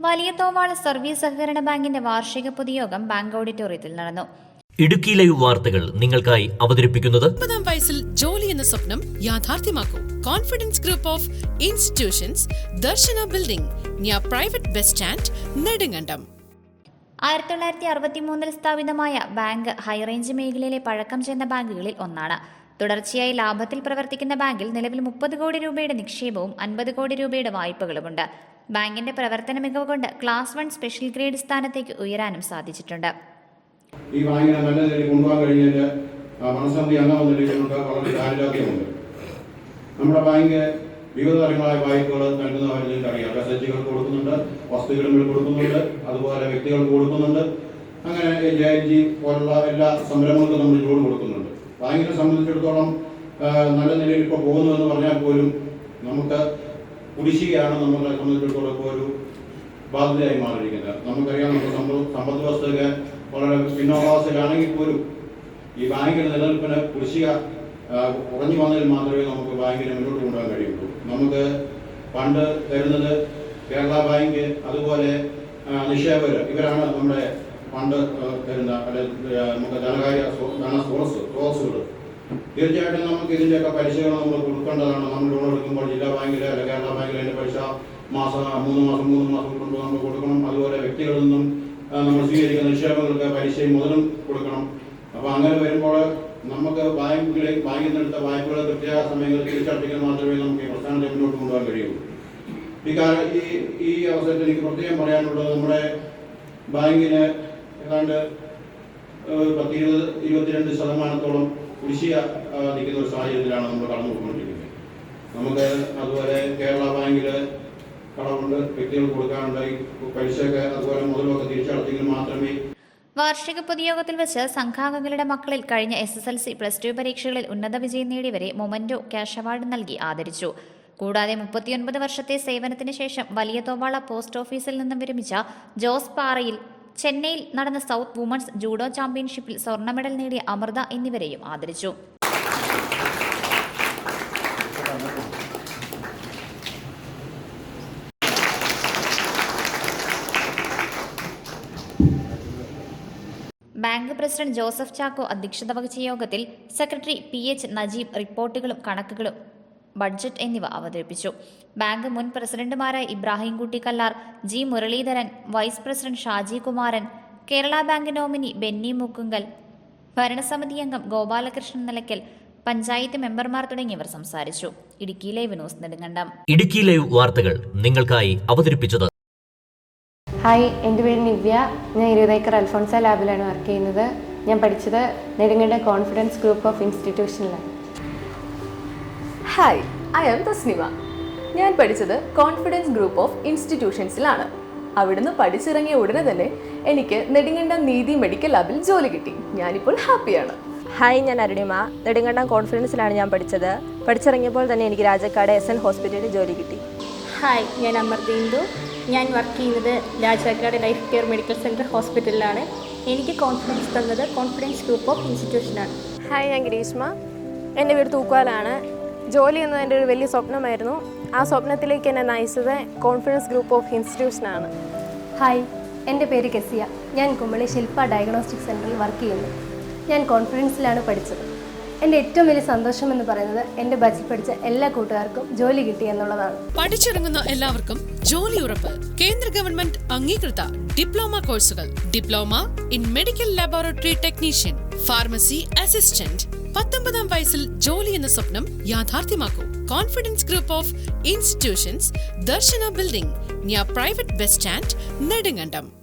വലിയ തോവാള സർവീസ് സഹകരണ ബാങ്കിന്റെ വാർഷിക പൊതുയോഗം ബാങ്ക് ഓഡിറ്റോറിയത്തിൽ നടന്നു. ഇടുക്കി ലൈവ് വാർത്തകൾ നിങ്ങൾക്കായി അവതരിപ്പിക്കുന്നത് മുപ്പതാം വയസ്സിൽ ജോലി എന്ന സ്വപ്നം യാഥാർത്ഥ്യമാക്കൂ. Confidence group of institutions Darshana building private bus stand Nedumkandam. ആയിരത്തി തൊള്ളായിരത്തി അറുപത്തി മൂന്നിൽ സ്ഥാപിതമായ ബാങ്ക് ഹൈറേഞ്ച് മേഖലയിലെ പഴക്കം ചെന്ന ബാങ്കുകളിൽ ഒന്നാണ്. തുടർച്ചയായി ലാഭത്തിൽ പ്രവർത്തിക്കുന്ന ബാങ്കിൽ നിലവിൽ മുപ്പത് കോടി രൂപയുടെ നിക്ഷേപവും അൻപത് കോടി രൂപയുടെ വായ്പകളുമുണ്ട്. ബാങ്കിന്റെ പ്രവർത്തന മികവ് കൊണ്ട് ക്ലാസ് വൺ സ്പെഷ്യൽ ഗ്രേഡ് സ്ഥാനത്തേക്ക് ഉയരാനും സാധിച്ചിട്ടുണ്ട്. ഈ ബാങ്കിനെ നല്ല നിലയിൽ കൊണ്ടുപോകാൻ കഴിഞ്ഞതിന്റെ മനസ്സന്ധി അംഗം വന്നിട്ടുണ്ട് വളരെ ദാരിദ്ര്യമുണ്ട് നമ്മുടെ ബാങ്ക് വിവിധ തരങ്ങളായ വായ്പകൾ നൽകുന്ന അറിയാം എസ് എച്ച് ജികൾക്ക് കൊടുക്കുന്നുണ്ട് വസ്തുക്കൾ കൊടുക്കുന്നുണ്ട് അതുപോലെ വ്യക്തികൾക്ക് കൊടുക്കുന്നുണ്ട്. അങ്ങനെ ജെ എൻ ജി പോലുള്ള എല്ലാ സംരംഭങ്ങൾക്കും നമ്മൾ ലോൺ കൊടുക്കുന്നുണ്ട്. ബാങ്കിനെ സംബന്ധിച്ചിടത്തോളം നല്ല നിലയിൽ ഇപ്പോൾ പോകുന്നു എന്ന് പറഞ്ഞാൽ പോലും നമുക്ക് കുടിശ്ശികയാണ് നമ്മളെ സംബന്ധിച്ചിടത്തോളം ഒരു ബാധ്യതയായി മാറിയിരിക്കുന്നത്. നമുക്കറിയാം നമ്മുടെ സമ്പദ് സമ്പദ് വ്യവസ്ഥയൊക്കെ വളരെ പിന്നോക്കാവസ്ഥയിലാണെങ്കിൽ പോലും ഈ ബാങ്കിന്റെ നിലനിൽപ്പിന് കുടിശ്ശിക കുറഞ്ഞു വന്നതിൽ മാത്രമേ നമുക്ക് ബാങ്കിനെ മുന്നോട്ട് കൊണ്ടുപോകാൻ കഴിയുള്ളൂ. നമുക്ക് പണ്ട് തരുന്നത് കേരള ബാങ്ക് അതുപോലെ നിക്ഷേപകർ ഇവരാണ് നമ്മുടെ പണ്ട് തരുന്ന അല്ലെങ്കിൽ നമുക്ക് ധനകാര്യ ധന സ്രോതസ് സ്രോതസ്സുകൾ. തീർച്ചയായിട്ടും നമുക്ക് ഇതിന്റെയൊക്കെ പലിശകൾ നമ്മൾ കൊടുക്കേണ്ടതാണ് നമ്മൾ ലോൺ എടുക്കുമ്പോൾ ജില്ലാ ബാങ്കിലെ അല്ലെങ്കിൽ കേരള ബാങ്കിൽ അതിന്റെ പലിശ മാസം മൂന്ന് മാസം മൂന്ന് മാസം കൊണ്ട് നമ്മൾ കൊടുക്കണം. അതുപോലെ വ്യക്തികളിൽ നിന്നും നമ്മൾ സ്വീകരിക്കുന്ന നിക്ഷേപങ്ങൾക്ക് പലിശയും മുതലും കൊടുക്കണം. അപ്പോൾ അങ്ങനെ വരുമ്പോൾ നമുക്ക് ബാങ്കുകളെ ബാങ്കിൽ നിന്നെടുത്ത വായ്പകൾ കൃത്യമായ സമയങ്ങളിൽ തിരിച്ചടപ്പിക്കാൻ മാത്രമേ നമുക്ക് ഈ പ്രസ്ഥാനത്തെ മുന്നോട്ട് കൊണ്ടുപോകാൻ കഴിയുള്ളൂ ഈ കാല ഈ ഈ അവസരത്തിൽ എനിക്ക് പ്രത്യേകം പറയാനുള്ളത് നമ്മുടെ ബാങ്കിന് ഏതാണ്ട് പത്തിരുപത് പത്ത് ഇരുപത് ഇരുപത്തിരണ്ട് ശതമാനത്തോളം കുടിശ്ശിക നിൽക്കുന്ന ഒരു സാഹചര്യത്തിലാണ് നമ്മൾ കടന്നു പോയിക്കൊണ്ടിരിക്കുന്നത്. നമുക്ക് അതുപോലെ കേരള ബാങ്കിൽ കടമുണ്ട് വ്യക്തികൾക്ക് കൊടുക്കാനുണ്ടായി പലിശയൊക്കെ അതുപോലെ മുതലൊക്കെ തിരിച്ചടച്ചെങ്കിൽ മാത്രമേ വാർഷിക പൊതുയോഗത്തിൽ വെച്ച് സംഘാംഗങ്ങളുടെ മക്കളിൽ കഴിഞ്ഞ S S L C plus two പരീക്ഷകളിൽ ഉന്നത വിജയം നേടിയവരെ മൊമന്റോ ക്യാഷ് അവാർഡ് നൽകി ആദരിച്ചു. കൂടാതെ മുപ്പത്തിയൊൻപത് വർഷത്തെ സേവനത്തിന് ശേഷം വലിയ തോവാള പോസ്റ്റ് ഓഫീസിൽ നിന്നും വിരമിച്ച ജോസ് പാറയിൽ ചെന്നൈയിൽ നടന്ന സൗത്ത് വുമൺസ് ജൂഡോ ചാമ്പ്യൻഷിപ്പിൽ സ്വർണ മെഡൽ നേടിയ അമൃത എന്നിവരെയും ആദരിച്ചു. ബാങ്ക് പ്രസിഡന്റ് ജോസഫ് ചാക്കോ അധ്യക്ഷത വഹിച്ച യോഗത്തിൽ സെക്രട്ടറി പി എച്ച് നജീബ് റിപ്പോർട്ടുകളും കണക്കുകളും ബഡ്ജറ്റ് എന്നിവ അവതരിപ്പിച്ചു. ബാങ്ക് മുൻ പ്രസിഡന്റുമാരായ Ibrahim Kutty Kallar G Muraleedharan vice president Shaji Kumaran Kerala bank nominee Benny Mukkunkal ഭരണസമിതി അംഗം ഗോപാലകൃഷ്ണൻ നിലയ്ക്കൽ പഞ്ചായത്ത് മെമ്പർമാർ തുടങ്ങിയവർ സംസാരിച്ചു. Idukki live news Nedumkandam. Idukki live വാർത്തകൾ നിങ്ങൾക്കായി അവതരിപ്പിച്ചത് ഹായ് എന്റെ പേര് നിവ്യ. ഞാൻ ഇരുപതേക്കർ അൽഫോൺസ ലാബിലാണ് വർക്ക് ചെയ്യുന്നത്. ഞാൻ പഠിച്ചത് നെടുങ്കണ്ട കോൺഫിഡൻസ് ഗ്രൂപ്പ് ഓഫ് ഇൻസ്റ്റിറ്റ്യൂഷനിലാണ്. ഹായ് ഐ ആം തസ്നിമ ഞാൻ പഠിച്ചത് കോൺഫിഡൻസ് ഗ്രൂപ്പ് ഓഫ് ഇൻസ്റ്റിറ്റ്യൂഷൻസിലാണ് അവിടുന്ന് പഠിച്ചിറങ്ങിയ ഉടനെ തന്നെ എനിക്ക് നെടുങ്കണ്ടം നീതി മെഡിക്കൽ ലാബിൽ ജോലി കിട്ടി. ഞാനിപ്പോൾ ഹാപ്പിയാണ്. ഹായ് ഞാൻ അരുണിമ. നെടുങ്കണ്ടം കോൺഫിഡൻസിലാണ് ഞാൻ പഠിച്ചത്. പഠിച്ചിറങ്ങിയപ്പോൾ തന്നെ എനിക്ക് രാജക്കാട് എസ് എൻ ഹോസ്പിറ്റലിൽ ജോലി കിട്ടി. ഹായ് ഞാൻ അമർദീന്ദു ഞാൻ വർക്ക് ചെയ്യുന്നത് Rajakkad life care medical centre ഹോസ്പിറ്റലിലാണ് എനിക്ക് കോൺഫിഡൻസ് തന്നത് കോൺഫിഡൻസ് ഗ്രൂപ്പ് ഓഫ് ഇൻസ്റ്റിറ്റ്യൂഷനാണ് ഹായ് ഞാൻ ഗിരീഷ്മ. എന്റെ വീട് തൂക്കുവാലാണ്. ജോലി എന്നത് എന്റെ ഒരു വലിയ സ്വപ്നമായിരുന്നു. ആ സ്വപ്നത്തിലേക്ക് എന്നെ നയിച്ചത് കോൺഫിഡൻസ് ഗ്രൂപ്പ് ഓഫ് ഇൻസ്റ്റിറ്റ്യൂഷനാണ് ഹായ് എന്റെ പേര് കെസിയ. ഞാൻ കുമ്പളി ശില്പ ഡയഗ്നോസ്റ്റിക് സെന്ററിൽ വർക്ക് ചെയ്യുന്നു. ഞാൻ കോൺഫിഡൻസിലാണ് പഠിച്ചത്. എന്റെ ഏറ്റവും വലിയ സന്തോഷം എന്ന് പറയുന്നത് എന്റെ ബജറ്റ് പഠിച്ച എല്ലാ കൂട്ടുകാർക്കും ജോലി കിട്ടി എന്നുള്ളതാണ്. പഠിച്ചിറങ്ങുന്ന എല്ലാവർക്കും ജോലി ഉറപ്പ്. കേന്ദ്ര ഗവൺമെന്റ് അംഗീകൃത ഡിപ്ലോമ കോഴ്സുകൾ. Diploma in medical laboratory technician pharmacy assistant പത്തൊമ്പതാം വയസ്സിൽ ജോലി എന്ന സ്വപ്നം യാഥാർത്ഥ്യമാക്കൂ. Confidence group of institutions Darshana building private bus stand Nedumkandam